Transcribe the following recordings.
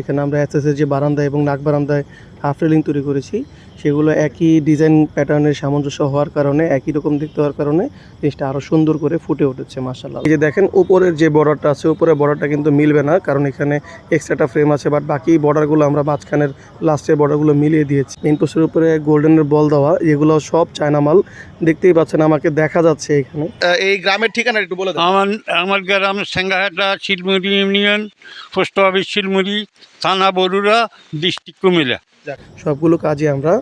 এখানে আমরা এসএসের যে বারান্দা এবং নাক বারান্দায় হাফ রেলিং তৈরি করেছি। সেগুলো একই ডিজাইন প্যাটার্নের সামঞ্জস্য হওয়ার কারণে একই রকম দেখতে হওয়ার কারণে জিনিসটা আরও সুন্দর করে ফুটে উঠেছে মাসাল্লাহ এই যে দেখেন উপরের যে বর্ডারটা আছে উপরের বর্ডারটা কিন্তু মিলবে না কারণ এখানে এক্সট্রাটা ফ্রেম আছে বাট বাকি বর্ডারগুলো আমরা মাঝখানের লাস্টের বর্ডারগুলো মিলিয়ে দিয়েছি। মেন পোস্টের উপরে গোল্ডেনের বল দেওয়া এগুলো সব চায়না মাল। দেখতেই পাচ্ছেন আমাকে দেখা যাচ্ছে এখানে। এই গ্রামের ঠিকানা একটু বলে আমার আমার গ্রাম Sengahata Shilmuri union post office Shilmuri. থানা বরুরা ডিস্ট্রিক্ট কুমিল্লা। সবগুলো কাজই আমরা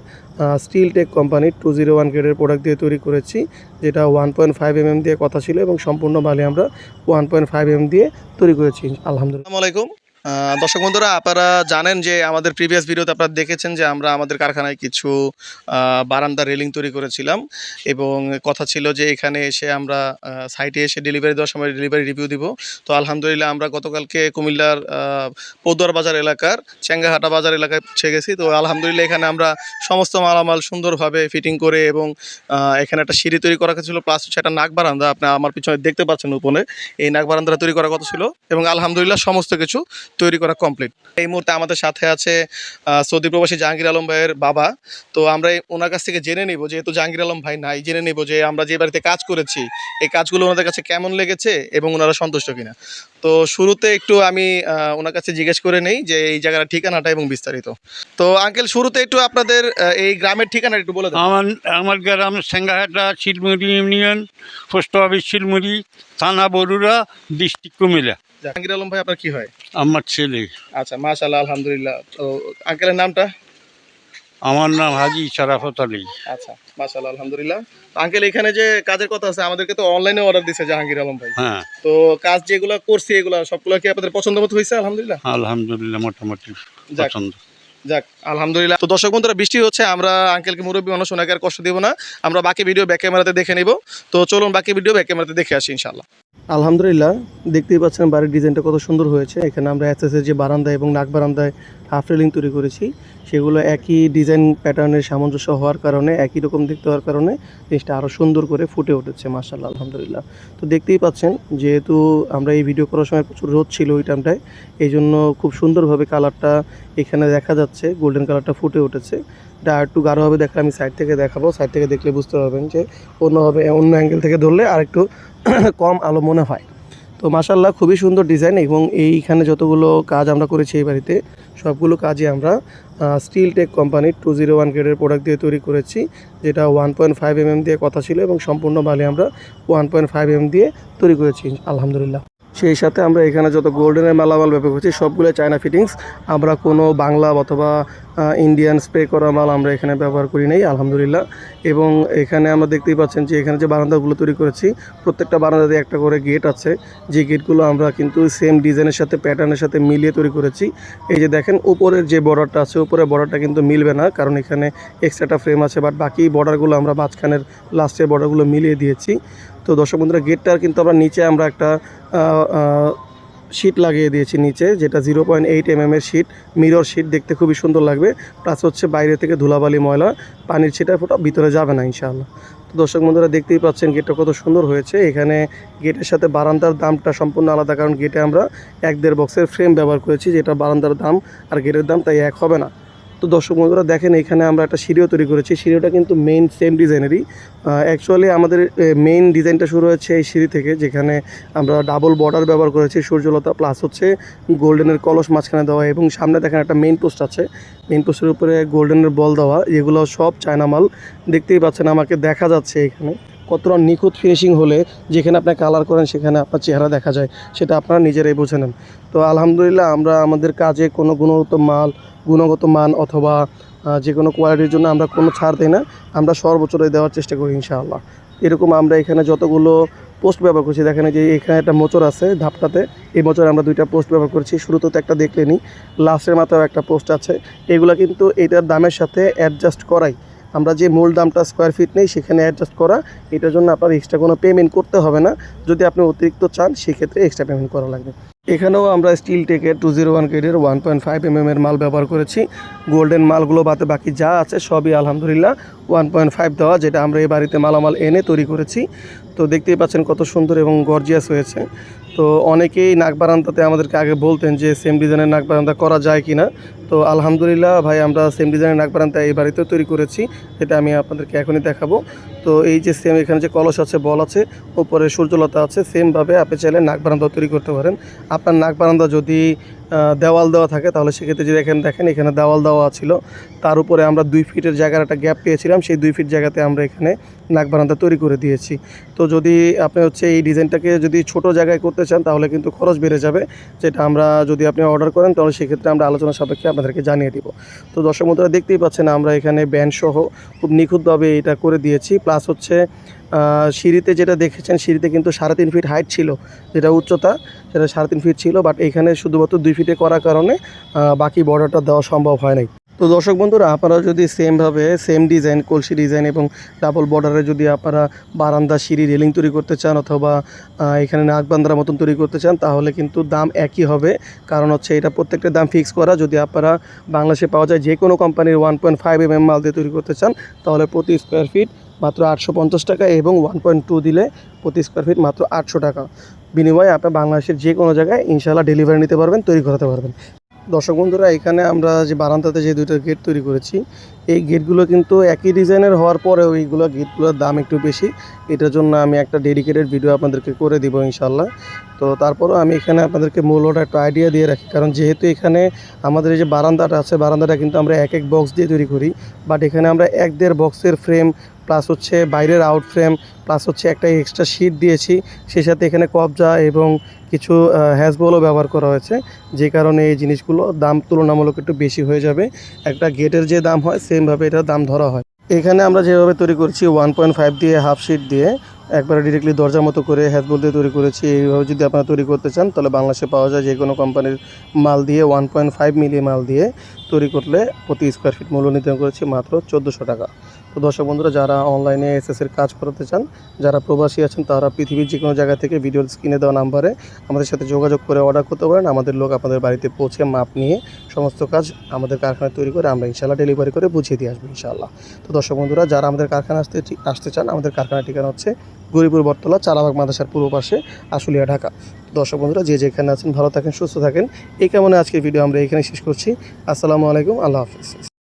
স্টিল টেক কোম্পানির টু জিরো ওয়ান গ্রেডের প্রোডাক্ট দিয়ে তৈরি করেছি যেটা ওয়ান পয়েন্ট ফাইভ এম দিয়ে কথা ছিল এবং সম্পূর্ণ বালি আমরা ওয়ান পয়েন্ট ফাইভ এম দিয়ে তৈরি করেছি আলহামদুলিল্লাহ। আসসালামু আলাইকুম। দর্শক বন্ধুরা, আপনারা জানেন যে আমাদের প্রিভিয়াস ভিডিওতে আপনারা দেখেছেন যে আমরা আমাদের কারখানায় কিছু বারান্দা রেলিং তৈরি করেছিলাম এবং কথা ছিল যে এখানে এসে আমরা সাইটে এসে ডেলিভারি দেওয়ার সময় ডেলিভারি রিভিউ দিব। তো আলহামদুলিল্লাহ আমরা গতকালকে কুমিল্লার পদুয়ার বাজার এলাকার চেঙ্গাহাটা বাজার এলাকায় পৌঁছে গেছি। তো আলহামদুলিল্লাহ এখানে আমরা সমস্ত মালামাল সুন্দরভাবে ফিটিং করে এবং এখানে একটা সিঁড়ি তৈরি করা ছিল প্লাস একটা নাক বারান্দা, আপনি আমার পিছনে দেখতে পাচ্ছেন উপরে, এই নাক বারান্দাটা তৈরি করা কথা ছিল। এবং আলহামদুলিল্লাহ সমস্ত কিছু তৈরি করা কমপ্লিট এই মুহূর্তে আমাদের সাথে আছে সৌদি প্রবাসী জাহাঙ্গীর আলম ভাইয়ের বাবা। তো আমরা ওনার কাছ থেকে জেনে নিব, যেহেতু জাহাঙ্গীর আলম ভাই নাই, জেনে নিব যে আমরা যে বাড়িতে কাজ করেছি, এই কাজগুলো ওনাদের কাছে কেমন লেগেছে এবং ওনারা সন্তুষ্ট কিনা। তো শুরুতে একটু আমি ওনার কাছে জিজ্ঞেস করে নেই যে এই জায়গার ঠিকানাটা এবং বিস্তারিত। তো আঙ্কেল, শুরুতে একটু আপনাদের এই গ্রামের ঠিকানা একটু বলে আমার আমার গ্রাম Sengahata Shilmuri union, post office Shilmuri, থানা বরুড়া, ডিস্ট্রিক্ট কুমিল্লা। জাহাঙ্গীর আলম ভাই আপনার কি হয়? আমার ছেলে। আচ্ছা মাশাল্লাহ আলহামদুলিল্লাহ। তো আঙ্কেলের নামটা? আমার নাম হাজি শারাফত আলী আচ্ছা মাশাল্লাহ আলহামদুলিল্লাহ। আঙ্কেল এখানে যে কাজের কথা আছে আমাদেরকে তো অনলাইনে অর্ডার দিছে জাহাঙ্গীর আলম ভাই। হ্যাঁ। তো কাজ যেগুলো করছি এগুলো সবগুলো কি আপনাদের পছন্দ মতো হয়েছে আলহামদুলিল্লাহ? আলহামদুলিল্লাহ মোটামুটি যাক। পছন্দ। যাক আলহামদুলিল্লাহ। তো দর্শক বন্ধুরা বৃষ্টি হচ্ছে আমরা আঙ্কেলকে মুরব্বী মানুষ ওনাকে আর কষ্ট দিব না। আমরা বাকি ভিডিও ব্যাক ক্যামেরাতে দেখে নিব। তো চলুন বাকি ভিডিও ব্যাক ক্যামেরাতে দেখে আসি ইনশাল্লাহ আলহামদুলিল্লাহ, দেখতেই পাচ্ছেন বাড়ির ডিজাইনটা কত সুন্দর হয়েছে। এখানে আমরা এসএসের যে বারান্দা এবং নাক বারান্দায় হাফ রেলিং তৈরি করেছি। সেগুলো একই ডিজাইন প্যাটার্নের সামঞ্জস্য হওয়ার কারণে, একই রকম দেখতে হওয়ার কারণে জিনিসটা আরও সুন্দর করে ফুটে উঠেছে মার্শাল্লাহ আলহামদুলিল্লাহ। তো দেখতেই পাচ্ছেন, যেহেতু আমরা এই ভিডিও করার সময় প্রচুর রোদ ছিল ওই টাইমটায় এই জন্য খুব সুন্দরভাবে কালারটা এখানে দেখা যাচ্ছে গোল্ডেন কালারটা ফুটে উঠেছে। এটা আর একটু গাঢ়ভাবে দেখলে আমি সাইড থেকে দেখাবো। সাইড থেকে দেখলে বুঝতে পারবেন যে অন্যভাবে অন্য অ্যাঙ্গেল থেকে ধরলে আর একটু কম আলো মনে হয়। তো মাসাল্লাহ খুবই সুন্দর ডিজাইন এবং এইখানে যতগুলো কাজ আমরা করেছি এই বাড়িতে, সবগুলো কাজই আমরা স্টিল টেক কোম্পানির টু জিরো ওয়ান গ্রেডের প্রোডাক্ট দিয়ে তৈরি করেছি, যেটা ওয়ান পয়েন্ট ফাইভ এম দিয়ে কথা ছিল এবং সম্পূর্ণ বালি আমরা ওয়ান পয়েন্ট ফাইভ এম দিয়ে তৈরি করেছি, আলহামদুলিল্লাহ। সেই সাথে আমরা এখানে যত গোল্ডেনের মালামাল ব্যবহার করছি, সবগুলো চায়না ফিটিংস আমরা কোনো বাংলা অথবা ইন্ডিয়ান স্প্রে করা মাল আমরা এখানে ব্যবহার করি নাই, আলহামদুলিল্লাহ। এবং এখানে আমরা দেখতেই পাচ্ছেন যে এখানে যে বারান্দাগুলো তৈরি করেছি, প্রত্যেকটা বারান্দাতে একটা করে গেট আছে। যে গেটগুলো আমরা কিন্তু সেম ডিজাইনের সাথে প্যাটার্নের সাথে মিলিয়ে তৈরি করেছি। এই যে দেখেন, উপরের যে বর্ডারটা আছে, উপরের বর্ডারটা কিন্তু মিলবে না, কারণ এখানে এক্সট্রাটা ফ্রেম আছে। বাট বাকি বর্ডারগুলো আমরা মাঝখানের লাস্টের বর্ডারগুলো মিলিয়ে দিয়েছি। তো দর্শক বন্ধুরা গেটটার কিন্তু আমরা নিচে আমরা একটা শিট লাগিয়ে দিয়েছি নিচে, যেটা জিরো পয়েন্ট এইট এম এর শিট মিরর শিট দেখতে খুবই সুন্দর লাগবে। প্লাস হচ্ছে বাইরে থেকে ধুলাবালি ময়লা, পানির ছিটা ফোটা ভিতরে যাবে না ইনশাআল্লাহ। তো দর্শক বন্ধুরা, দেখতেই পাচ্ছেন গেটটা কত সুন্দর হয়েছে। এখানে গেটের সাথে বারান্দার দামটা সম্পূর্ণ আলাদা, কারণ গেটে আমরা এক দেড় বক্সের ফ্রেম ব্যবহার করেছি, যেটা বারান্দার দাম আর গেটের দাম, তাই এক হবে না। তো দর্শক বন্ধুরা, দেখেন এখানে আমরা একটা সিঁড়িও তৈরি করেছি। সিঁড়িটা কিন্তু মেইন সেম ডিজাইনেরই অ্যাকচুয়ালি আমাদের মেইন ডিজাইনটা শুরু হচ্ছে এই সিঁড়ি থেকে, যেখানে আমরা ডাবল বর্ডার ব্যবহার করেছি। সূর্যলতা প্লাস হচ্ছে গোল্ডেনের কলস মাঝখানে দেওয়া এবং সামনে দেখেন একটা মেইন পোস্ট আছে। মেইন পোস্টের উপরে গোল্ডেনের বল দেওয়া। এগুলো সব চায়না মাল। দেখতেই পাচ্ছেন, আমাকে দেখা যাচ্ছে এখানে। কতটা নিখুঁত ফিনিশিং হলে যেখানে আপনি কালার করেন, সেখানে আপনার চেহারা দেখা যায়, সেটা আপনারা নিজেরাই বুঝে নেন। তো আলহামদুলিল্লাহ আমরা আমাদের কাজে কোনো গুণগত মাল, গুণগত মান অথবা যে কোনো কোয়ালিটির জন্য আমরা কোনো ছাড় দিই না। আমরা সর্বোচ্চটাই দেওয়ার চেষ্টা করি ইনশাআল্লাহ। এরকম আমরা এখানে যতগুলো পোস্ট ব্যবহার করছি, দেখেন যে এখানে একটা মোচর আছে ধাপটাতে, এই মোচর আমরা দুইটা পোস্ট ব্যবহার করছি, শুরুতে তো একটা দেখলেনি লাস্টের মাথায় একটা পোস্ট আছে। এগুলো কিন্তু এটার দামের সাথে অ্যাডজাস্ট করাই। আমরা যে মূল দামটা স্কোয়ার ফিট নেই, সেখানে অ্যাডজাস্ট করা, এটার জন্য আপনার এক্সট্রা কোনো পেমেন্ট করতে হবে না। যদি আপনি অতিরিক্ত চান, সেক্ষেত্রে এক্সট্রা পেমেন্ট করা লাগবে। এখানেও আমরা স্টিল টেকের টু জিরো ওয়ান গ্রেডের ওয়ান পয়েন্ট ফাইভ এম এর মাল ব্যবহার করেছি। গোল্ডেন মালগুলো বাদে বাকি যা আছে, সবই আলহামদুলিল্লাহ ওয়ান পয়েন্ট ফাইভ দেওয়া, যেটা আমরা এই বাড়িতে মালামাল এনে তৈরি করেছি। তো দেখতেই পাচ্ছেন কত সুন্দর এবং গর্জিয়াস হয়েছে। তো অনেকেই নাক বারান্দাতে আমাদেরকে আগে বলতেন যে সেম ডিজাইনের নাক বারান্দা করা যায় কি না তো আলহামদুলিল্লাহ ভাই, আমরা সেম ডিজাইনের নাক বারান্দা এই বাড়িতেও তৈরি করেছি। এটা আমি আপনাদেরকে এখনই দেখাবো। তো এই যে সেম এখানে যে কলস আছে, বল আছে, উপরে সূর্যলতা আছে সেমভাবে আপনি চাইলে নাক বারান্দাও তৈরি করতে পারেন। আপনার নাক বারান্দা যদি দেওয়াল দেওয়া থাকে, তাহলে সেক্ষেত্রে যদি এখানে দেখেন, এখানে দেওয়াল দেওয়া ছিল। তার উপরে আমরা দুই ফিটের জায়গার একটা গ্যাপ পেয়েছিলাম, সেই দুই ফিট জায়গাতে আমরা এখানে নাক বারান্দা তৈরি করে দিয়েছি। তো যদি আপনি হচ্ছে এই ডিজাইনটাকে যদি ছোট জায়গায় করতে চান, তাহলে কিন্তু খরচ বেড়ে যাবে। যেটা আমরা যদি আপনি অর্ডার করেন, তাহলে সেক্ষেত্রে আমরা আলোচনা সাপেক্ষে আপনাদেরকে জানিয়ে দিব। তো দর্শক বন্ধুরা, দেখতেই পাচ্ছেন আমরা এখানে ব্যান্ড সহ খুব নিখুঁতভাবে এটা করে দিয়েছি। প্লাস হচ্ছে সিঁড়িতে যেটা দেখেছেন, সিঁড়িতে কিন্তু সাড়ে তিন ফিট হাইট ছিল যেটা উচ্চতা, সেটা সাড়ে তিন ফিট ছিল বাট এখানে শুধুমাত্র দুই ফিটে করার কারণে বাকি বর্ডারটা দেওয়া সম্ভব হয় নাই। তো দর্শক বন্ধুরা, আপনারা যদি সেমভাবে সেম ডিজাইন কলসি ডিজাইন এবং ডাবল বর্ডারে যদি আপনারা বারান্দা, সিঁড়ি রেলিং তৈরি করতে চান অথবা এখানে নাকবান্দার মতন তৈরি করতে চান, তাহলে কিন্তু দাম একই হবে। কারণ হচ্ছে এটা প্রত্যেকটা দাম ফিক্স করা। যদি আপনারা বাংলাদেশে পাওয়া যায় যে কোনো কোম্পানির one point five M M মাল দিয়ে তৈরি করতে চান, তাহলে প্রতি স্কোয়ার ফিট মাত্র আটশো পঞ্চাশ টাকা এবং ওয়ান পয়েন্ট টু দিলে প্রতি স্কোয়ার ফিট মাত্র আটশো টাকা। বিনিময়ে আপনি বাংলাদেশের যে কোনো জায়গায় ইনশাল্লাহ ডেলিভারি নিতে পারবেন, তৈরি করাতে পারবেন। দর্শক বন্ধুরা, এখানে আমরা যে বারান্দাতে যে দুটো গেট তৈরি করেছি, এই গেটগুলো কিন্তু একই ডিজাইনের হওয়ার পরেও এইগুলো গেটগুলোর দাম একটু বেশি। এটার জন্য আমি একটা ডেডিকেটেড ভিডিও আপনাদেরকে করে দিব ইনশাল্লাহ তো তারপরও আমি এখানে আপনাদেরকে মূলত একটা আইডিয়া দিয়ে রাখি, কারণ যেহেতু এখানে আমাদের এই যে বারান্দাটা আছে, বারান্দাটা কিন্তু আমরা এক এক বক্স দিয়ে তৈরি করি বাট এখানে আমরা এক দেড় বক্সের ফ্রেম প্লাস হচ্ছে বাইরের আউট ফ্রেম প্লাস হচ্ছে একটা এক্সট্রা শিট দিয়েছি। সেই সাথে এখানে কবজা এবং কিছু হ্যাজবলও ব্যবহার করা হয়েছে। যে কারণে এই জিনিসগুলো দাম তুলনামূলক একটু বেশি হয়ে যাবে। একটা গেটের যে দাম হয় সেমভাবে এটার দাম ধরা হয়। এখানে আমরা যেভাবে তৈরি করছি ওয়ান পয়েন্ট ফাইভ দিয়ে হাফ শিট দিয়ে, একবারে ডিরেক্টলি দরজার মতো করে হ্যাজবল দিয়ে তৈরি করেছি। এইভাবে যদি আপনারা তৈরি করতে চান, তাহলে বাংলাদেশে পাওয়া যায় যে কোনো কোম্পানির মাল দিয়ে ওয়ান পয়েন্ট ফাইভ মিলি মাল দিয়ে। তৈরি করলে প্রতি স্কোয়ার ফিট মূল্য নির্ধারণ করেছি মাত্র চোদ্দোশো টাকা। তো দর্শক বন্ধুরা, যারা অনলাইনে এসএসের কাজ করাতে চান, যারা প্রবাসী আছেন, তারা পৃথিবীর যে কোনো জায়গা থেকে ভিডিওর স্ক্রিনে দেওয়া নাম্বারে আমাদের সাথে যোগাযোগ করে অর্ডার করতে পারেন। আমাদের লোক আপনাদের বাড়িতে পৌঁছে মাপ নিয়ে সমস্ত কাজ আমাদের কারখানায় তৈরি করে আমরা ইনশাল্লাহ ডেলিভারি করে বুঝিয়ে দিয়ে আসব ইনশাল্লাহ তো দর্শক বন্ধুরা, যারা আমাদের কারখানা আসতে আসতে চান, আমাদের কারখানার ঠিকানা হচ্ছে গরিপুর বটতলা চারাবাগ মাদ্রাসার পূর্ব পাশে আশুলিয়া, ঢাকা। দর্শক বন্ধুরা, যে যেখানে আছেন, ভালো থাকেন, সুস্থ থাকেন। এই কেমন আজকের ভিডিও আমরা এখানে শেষ করছি। আসসালামু আলাইকুম, আল্লাহ হাফিজ।